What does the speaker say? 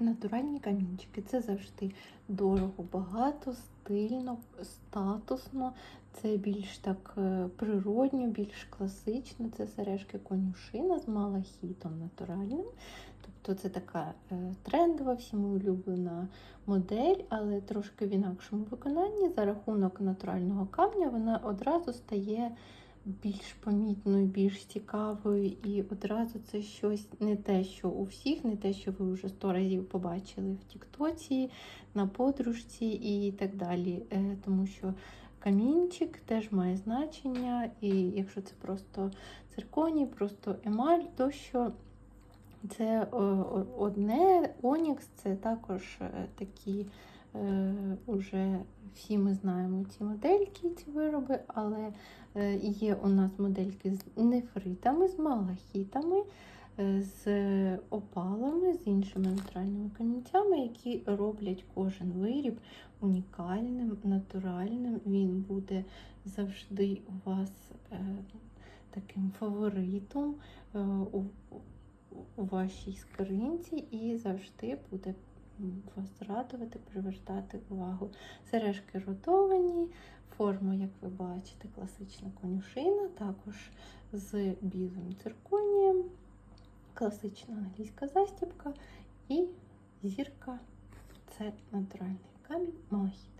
натуральні камінчики. Це завжди дорого, багато, стильно, статусно. Це більш так е, природньо, більш класично. Це сережки конюшина з малахітом натуральним. Тобто це така е, трендова, всім улюблена модель, але трошки в інакшому виконанні. За рахунок натурального камня вона одразу стає більш помітною, більш цікавою, і одразу це щось не те, що у всіх, не те, що ви вже сто разів побачили в Тіктоці, на подружці і так далі. Е, Тому що камінчик теж має значення, і якщо це просто цирконій, просто емаль, то що це одне, Онікс це також е, такі. Е, Уже всі ми знаємо ці модельки, ці вироби, але е, є у нас модельки з нефритами, з малахітами, е, з опалами, з іншими натуральними камінцями, які роблять кожен виріб унікальним, натуральним. Він буде завжди у вас таким фаворитом у, вашій скринці і завжди буде вас радувати, привертати увагу. Сережки ротовані, форма, як ви бачите, класична конюшина, також з білим цирконієм, класична англійська застібка і зірка це натуральний камінь малахіт.